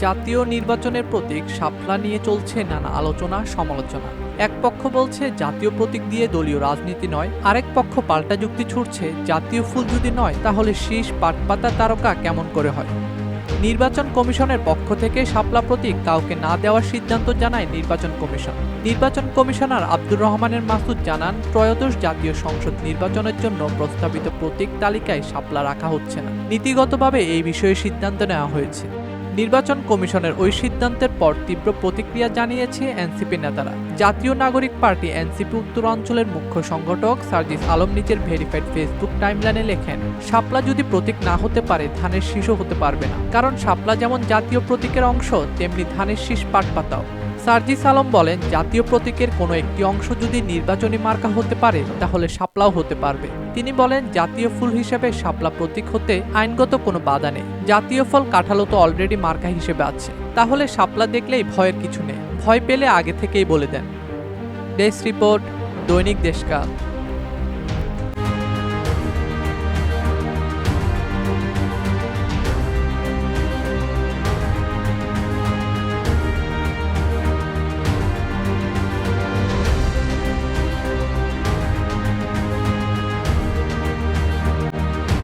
জাতীয় নির্বাচনের প্রতীক শাপলা নিয়ে চলছে নানা আলোচনা, সমালোচনা। এক পক্ষ বলছে, জাতীয় প্রতীক দিয়ে দলীয় রাজনীতি নয়। আরেক পক্ষ পাল্টা যুক্তি ছুটছে জাতীয় ফুল যদি নয়, তাহলে শীষ, পাটপাতা তারকা কেমন করে হয়? নির্বাচন কমিশনের পক্ষ থেকে শাপলা প্রতীক কাউকে না দেওয়ার সিদ্ধান্ত জানায় নির্বাচন কমিশন। নির্বাচন কমিশনার আব্দুর রহমানের মাসুদ জানান, ত্রয়োদশ জাতীয় সংসদ নির্বাচনের জন্য প্রস্তাবিত প্রতীক তালিকায় শাপলা রাখা হচ্ছে না। নীতিগতভাবে এই বিষয়ে সিদ্ধান্ত নেওয়া হয়েছে। নির্বাচন কমিশনের ওই সিদ্ধান্তের পর তীব্র প্রতিক্রিয়া জানিয়েছে এনসিপি নেতারা। জাতীয় নাগরিক পার্টি এনসিপি উত্তরাঞ্চলের মুখ্য সংগঠক সার্জিস আলম নিজের ভেরিফাইড ফেসবুক টাইমলাইনে লেখেন শাপলা যদি প্রতীক না হতে পারে, ধানের শীষও হতে পারবে না। কারণ শাপলা যেমন জাতীয় প্রতীকের অংশ, তেমনি ধানের শীষ পাট পাতাও সার্জিস আলম বলেন, জাতীয় প্রতীকের কোনো একটি অংশ যদি নির্বাচনী মার্কা হতে পারে, তাহলে শাপলাও হতে পারবে। তিনি বলেন, জাতীয় ফুল হিসেবে শাপলা প্রতীক হতে আইনগত কোনো বাধা নেই। জাতীয় ফল কাঁঠালো তো অলরেডি মার্কা হিসেবে আছে। তাহলে শাপলা দেখলেই ভয়ের কিছু নেই। ভয় পেলে আগে থেকেই বলে দেন। ডেস্ক রিপোর্ট, দৈনিক দেশকাল।